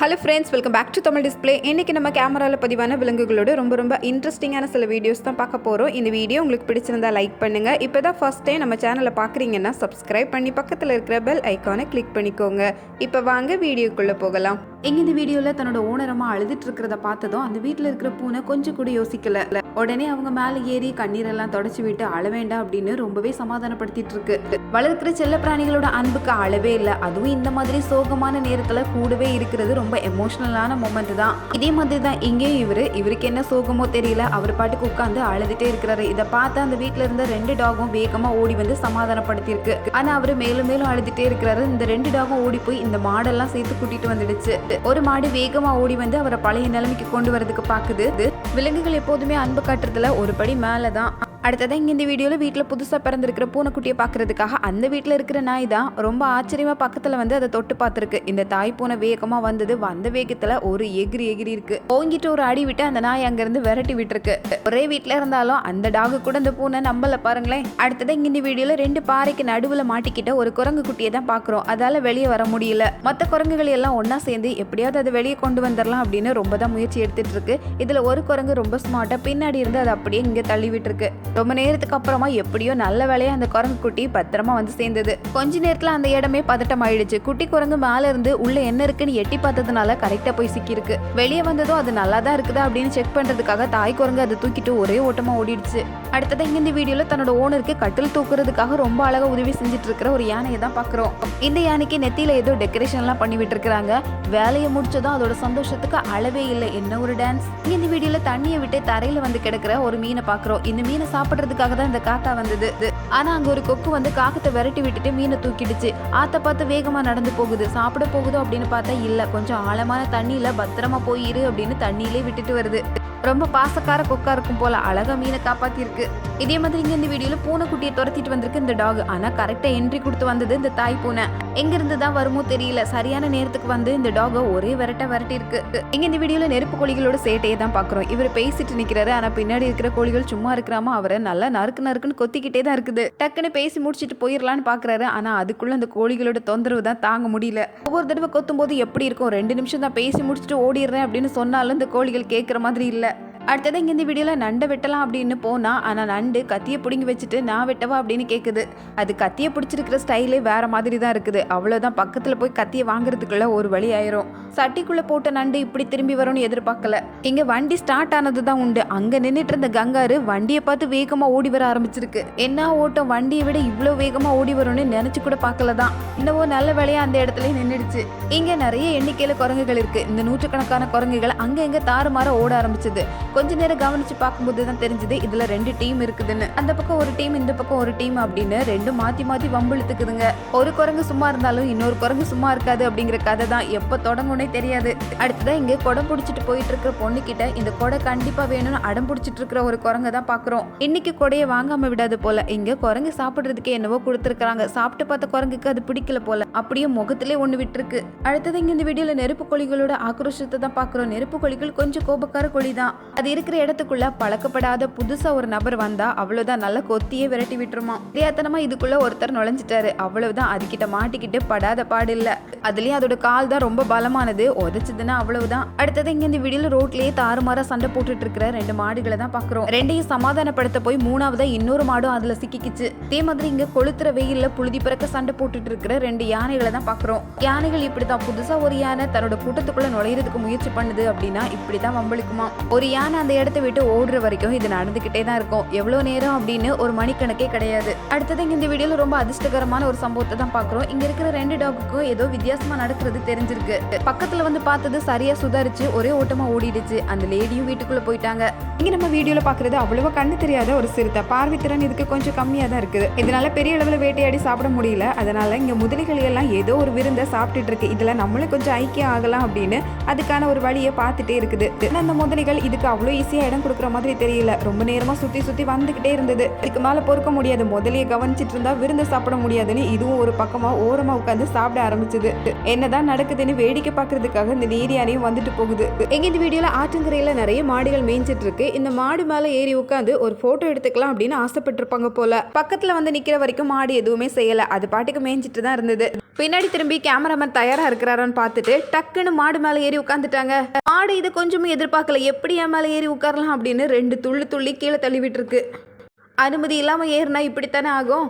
Hello friends welcome back to Tamil display இன்றைக்கி நம்ம கேமராவில் பதிவான விலங்குகளோட ரொம்ப ரொம்ப இன்ட்ரெஸ்டிங்கான சில வீடியோஸ் தான் பார்க்க போகிறோம் இந்த வீடியோ உங்களுக்கு பிடிச்சிருந்தா லைக் பண்ணுங்கள் இப்போ தான் ஃபஸ்ட் டைம் நம்ம சேனலை பார்க்குறீங்கன்னா சப்ஸ்கிரைப் பண்ணி பக்கத்தில் இருக்கிற பெல் ஐக்கானை கிளிக் பண்ணிக்கோங்க. இப்போ வாங்க வீடியோக்குள்ளே போகலாம். எங்க இந்த வீடியோவில் தன்னோட ஓனரமாக அழுதுட்டு இருக்கிறத பார்த்ததும் அந்த வீட்டில் இருக்கிற பூனை கொஞ்சம் கூட யோசிக்கல. உடனே அவங்க மேலே ஏறி கண்ணீரெல்லாம் தொடச்சி விட்டு அழ வேண்டாம் அப்படின்னு ரொம்பவே சமாதானப்படுத்திட்டு இருக்கு. வளர்க்கிற செல்ல பிராணிகளோட அன்புக்கு அளவே இல்லை. அதுவும் இந்த மாதிரி சோகமான நேரத்துல கூடவே இருக்கிறது ரொம்ப ரொம்ப எமோஷ்னலான மூமெண்ட் தான். இதே மாதிரி தான் இங்கேயும் இவர். இவருக்கு என்ன சோகமோ தெரியல. அவர் பாட்டுக்கு உட்காந்து அழுதுட்டே இருக்கிறாரு. இதை பார்த்து அந்த வீட்டில் இருந்த ரெண்டு டாகும் வேகமா ஓடி வந்து சமாதானப்படுத்தியிருக்கு. ஆனா அவர் மேலும் மேலும் அழுதுட்டே இருக்கிறாரு. இந்த ரெண்டு டாகும் ஓடி போய் இந்த மாடெல்லாம் சேர்த்து கூட்டிட்டு வந்துடுச்சு. ஒரு மாடு வேகமா ஓடி வந்து அவரை பழைய நிலைமைக்கு கொண்டு வரதுக்கு பாக்குது. விலங்குகள் எப்போதுமே அன்பு காட்டுறதுல ஒரு படி மேலதான். அடுத்ததான் இங்கே இந்த வீடியோவில் வீட்டில் புதுசாக பிறந்திருக்கிற பூனைக்குட்டியை பார்க்கறதுக்காக அந்த வீட்டில் இருக்கிற நாய் தான் ரொம்ப ஆச்சரியமாக பக்கத்தில் வந்து அதை தொட்டு பார்த்துருக்கு. இந்த தாய் பூனை வேகமாக வந்தது வந்த வேகத்தில் ஒரு எகிரி எகிரி இருக்கு. ஓங்கிட்டு ஒரு அடி விட்டு அந்த நாய் அங்கேருந்து விரட்டி விட்டுருக்கு. ஒரே வீட்டில் இருந்தாலும் அந்த டாகு கூட இந்த பூனை நம்மள பாருங்களேன். அடுத்ததான் இங்கே இந்த வீடியோவில் ரெண்டு பாறைக்கு நடுவில் மாட்டிக்கிட்ட ஒரு குரங்கு குட்டியை தான் பார்க்குறோம் அதால் வெளியே வர முடியல. மற்ற குரங்குகள் எல்லாம் ஒன்றா சேர்ந்து எப்படியாவது அதை வெளியே கொண்டு வந்துடலாம் அப்படின்னு ரொம்ப தான் முயற்சி எடுத்துட்டு இருக்கு. இதில் ஒரு குரங்கு ரொம்ப ஸ்மார்ட்டாக பின்னாடி இருந்து அதை அப்படியே இங்கே தள்ளி விட்டுருக்கு. ரொம்ப நேரத்துக்கு அப்புறமா எப்படியோ நல்ல வேலையாக அந்த குரங்கு குட்டி பத்திரமா வந்து சேர்ந்தது. கொஞ்ச நேரத்தில் அந்த இடமே பதட்டம் ஆயிடுச்சு. குட்டி குரங்கு மேலே இருந்து உள்ள என்ன இருக்குன்னு எட்டி பார்த்ததுனால கரெக்டாக போய் சிக்கியிருக்கு. வெளியே வந்ததும் அது நல்லா தான் இருக்குதா அப்படின்னு செக் பண்ணுறதுக்காக தாய் குரங்கு அதை தூக்கிட்டு ஒரே ஓட்டமாக ஓடிடுச்சு. அடுத்ததான் இங்கே இந்த வீடியோவில் தன்னோட ஓனருக்கு கட்டில் தூக்குறதுக்காக ரொம்ப அழகாக உதவி செஞ்சுட்டு இருக்கிற ஒரு யானையை தான் பார்க்குறோம் இந்த யானைக்கு நெத்தியில் ஏதோ டெக்கரேஷன்லாம் பண்ணி விட்டுருக்காங்க வேலையை முடிச்சதும் அதோட சந்தோஷத்துக்கு அளவே இல்லை. என்ன ஒரு டான்ஸ் இந்த வீடியோவில் தண்ணியை விட்டு தரையில் வந்து கிடக்கிற ஒரு மீனை பார்க்குறோம் இந்த மீனை சாப்பிடுறதுக்காக தான் இந்த காக்கா வந்தது. ஆனா அங்க ஒரு கொக்கு வந்து காக்கத்தை விரட்டி விட்டுட்டு மீனை தூக்கிடுச்சு. ஆத்த பார்த்து வேகமா நடந்து போகுது. சாப்பிட போகுதோ அப்படின்னு பார்த்தா இல்ல கொஞ்சம் ஆழமான தண்ணியில பத்திரமா போயிரு அப்படின்னு தண்ணியிலே விட்டுட்டு வருது. ரொம்ப பாசக்கார கொக்கா இருக்கும் போல அழகா மீனை காப்பாத்திருக்கு இதே மாதிரி இங்க இந்த வீடியோல பூனைக்குட்டியை துரத்திட்டு வந்திருக்கு இந்த டாக் ஆனா கரெக்டா என்ட்ரி கொடுத்து வந்தது இந்த தாய் பூனை. எங்க இருந்து தான் வருமோ தெரியல. சரியான நேரத்துக்கு வந்து இந்த டாக ஒரே விரட்ட விரட்டி இருக்கு இங்க இந்த வீடியோல நெருப்பு கோழிகளோட சேட்டையை தான் பாக்குறோம் இவர் பேசிட்டு நிக்கிறாரு. ஆனா பின்னாடி இருக்கிற கோழிகள் சும்மா இருக்கிறாம அவரை நல்லா நறுக்கு நறுக்குன்னு கொத்திக்கிட்டே தான் இருக்குது. டக்குன்னு பேசி முடிச்சிட்டு போயிடலான்னு பாக்குறாரு ஆனா அதுக்குள்ள அந்த கோழிகளோட தொந்தரவு தான் தாங்க முடியல. ஒவ்வொரு தடவை கொத்தும் போது எப்படி இருக்கும்? ரெண்டு நிமிஷம் தான் பேசி முடிச்சுட்டு ஓடிடுறேன் அப்படின்னு சொன்னாலும் இந்த கோழிகள் கேட்குற மாதிரி இல்லை. அடுத்தது இங்கே இந்த வீடியோவில் நண்டை வெட்டலாம் அப்படின்னு போனால் ஆனால் நண்டு கத்தியை பிடுங்கி வச்சுட்டு நான் வெட்டவா அப்படின்னு கேட்குது அது கத்தியை பிடிச்சிருக்கிற ஸ்டைலே வேறு மாதிரி தான் இருக்குது. அவ்வளோதான் பக்கத்தில் போய் கத்தியை வாங்குறதுக்குள்ளே ஒரு வழி ஆயிரும். சட்டிக்குள்ளே போட்ட நண்டு இப்படி திரும்பி வரும்னு எதிர்பார்க்கல. இங்கே வண்டி ஸ்டார்ட் ஆனது தான் உண்டு. அங்கே நின்றுட்டு இருந்த கங்காரு வண்டியை பார்த்து வேகமாக ஓடி வர ஆரம்பிச்சிருக்கு. என்ன ஓட்டம்? வண்டியை விட இவ்வளோ வேகமாக ஓடி வரும்னு நினச்சி கூட பார்க்கல தான் இன்னவோ நல்ல வேலையாக அந்த இடத்துல நின்றுடுச்சு இங்கே நிறைய எண்ணிக்கையில் குரங்குகள் இருக்கு. இந்த நூற்றுக்கணக்கான குரங்குகள் அங்கே அங்கங்க தாறுமாற ஓட ஆரம்பிச்சது. கொஞ்ச நேரம் கவனிச்சு பார்க்கும்போது தான் தெரிஞ்சது இதில் ரெண்டு டீம் இருக்குதுன்னு. அந்த பக்கம் ஒரு டீம் இந்த பக்கம் ஒரு டீம் அப்படின்னு ரெண்டும் மாற்றி வம்பு வம்பிழுத்துக்குதுங்க ஒரு குரங்கு சும்மா இருந்தாலும் இன்னொரு குரங்கு சும்மா இருக்காது அப்படிங்கிற கதை தான் எப்போ தொடங்குனே தொடங்கும்னே தெரியாது. அடுத்ததான் இங்கே குடம் பிடிச்சிட்டு போயிட்டு இருக்கிற பொண்ணு கிட்ட இந்த கொடை கண்டிப்பா வேணும்னு அடம் பிடிச்சிட்டு இருக்கிற ஒரு குரங்க தான் பாக்குறோம். இன்னைக்கு கொடையை வாங்காம விடாது போல. இங்க குரங்கு சாப்பிடுறதுக்கு என்னவோ கொடுத்துருக்காங்க சாப்பிட்டு பார்த்த குரங்குக்கு அது பிடிக்கல போல. அப்படியே முகத்திலே ஒண்ணு விட்டுருக்கு. அடுத்தது இங்க இந்த வீடியோல நெருப்பு கோழிகளோட ஆக்ரோஷத்தை தான் பாக்குறோம். நெருப்பு கோழிகள் கொஞ்சம் கோபக்கார கொடி தான். அது இருக்கிற இடத்துக்குள்ள பழக்கப்படாத புதுசா ஒரு நபர் வந்தா அவ்வளவுதான் நல்ல கொத்தியே விரட்டி விட்டுருமா. தெரியாத்தனமா இதுக்குள்ள ஒருத்தர் நுழைஞ்சிட்டாரு. அவ்வளவுதான் அதுகிட்ட மாட்டிக்கிட்டு படாத பாடு இல்ல. அதுலயும் அதோட கால் தான் ரொம்ப பலமானது. உதச்சதுன்னா அவ்வளவுதான். அடுத்தது இங்க இந்த வீடியோல ரோட்லயே தாறுமாறா சண்டை போட்டுட்டு இருக்கிற ரெண்டு மாடுகளை தான் பாக்குறோம். ரெண்டையும் சமாதானப்படுத்த போய் மூணாவதா இன்னொரு மாடும் அதுல சிக்கிக்கிச்சு. அதே மாதிரி இங்க கொளுத்துற வெயில்ல புழுதி பிறக்க சண்டை போட்டுட்டு இருக்கிற ரெண்டு யானைகளை தான் பாக்குறோம். யானைகள் இப்படிதான் புதுசா ஒரு யானை தன்னோட கூட்டத்துக்குள்ள நுழையிறதுக்கு முயற்சி பண்ணுது அப்படின்னா இப்படிதான் வம்பளிக்குமா? ஒரு யானை அந்த இடத்த விட்டு ஓடுற வரைக்கும் இது நடந்துகிட்டே தான் இருக்கும். எவ்வளவு நேரம் அப்படின்னு ஒரு மணிக்கணக்கே கிடையாது. அடுத்தது இங்க இந்த வீடியோல ரொம்ப அதிர்ஷ்டகரமான ஒரு சம்பவத்தை தான் பாக்குறோம். இங்க இருக்கிற ரெண்டு டாகுக்கும் ஏதோ வித்தியாசமா நடக்கிறது தெரிஞ்சிருக்கு. பக்கத்துல வந்து பார்த்தது சரியா சுதாரிச்சு ஒரே ஓட்டமா ஓடிடுச்சு. அந்த லேடியும் வீட்டுக்குள்ள போயிட்டாங்க. இங்க நம்ம வீடியோல பாக்குறது அவ்வளோவா கண்ணு தெரியாத ஒரு சிறுத்தை. பார்வை திறன் இதுக்கு கொஞ்சம் கம்மியா தான் இருக்குது. இதனால பெரிய அளவுல வேட்டையாடி சாப்பிட முடியல. அதனால இங்க முதலிகள் எல்லாம் ஏதோ ஒரு விருந்தை சாப்பிட்டுட்டு இருக்கு. இதுல நம்மளும் கொஞ்சம் ஐக்கியம் ஆகலாம் அப்படின்னு அதுக்கான ஒரு வழியை பார்த்துட்டே இருக்குது. அந்த முதலிகள் இதுக்கு அவ்வளவு அவ்வளோ ஈஸியாக இடம் கொடுக்குற மாதிரி தெரியல. ரொம்ப நேரமாக சுற்றி சுற்றி வந்துக்கிட்டே இருந்தது. இதுக்கு மேலே பொறுக்க முடியாது. முதலையை கவனிச்சிட்டு இருந்தா விருந்து சாப்பிட முடியாதுன்னு இதுவும் ஒரு பக்கமாக ஓரமாக உட்காந்து சாப்பிட ஆரம்பிச்சது. என்னதான் நடக்குதுன்னு வேடிக்கை பார்க்கறதுக்காக இந்த நீரியானையும் வந்துட்டு போகுது. எங்க இந்த வீடியோவில் ஆற்றங்கரையில் நிறைய மாடுகள் மேய்ஞ்சிட்டு இருக்கு இந்த மாடு மேலே ஏறி உட்காந்து ஒரு ஃபோட்டோ எடுத்துக்கலாம் அப்படின்னு ஆசைப்பட்டிருப்பாங்க போல. பக்கத்தில் வந்து நிற்கிற வரைக்கும் மாடு எதுவுமே செய்யலை. அது பாட்டுக்கு மேய்ஞ்சிட்டு தான் இருந்தது. பின்னாடி திரும்பி கேமராமேன் தயாராக இருக்கிறாரான்னு பார்த்துட்டு டக்குன்னு மாடு மேலே ஏறி உட்காந்துட்டாங்க மாடு இது கொஞ்சமும் எதிர்பார்க்கல. எப்படி என் மேலே ஏறி உட்காரலாம் அப்படின்னு ரெண்டு துள்ளி துள்ளி கீழே தள்ளி விட்டுருக்கு அனுமதி இல்லாமல் ஏறினா இப்படித்தானே ஆகும்?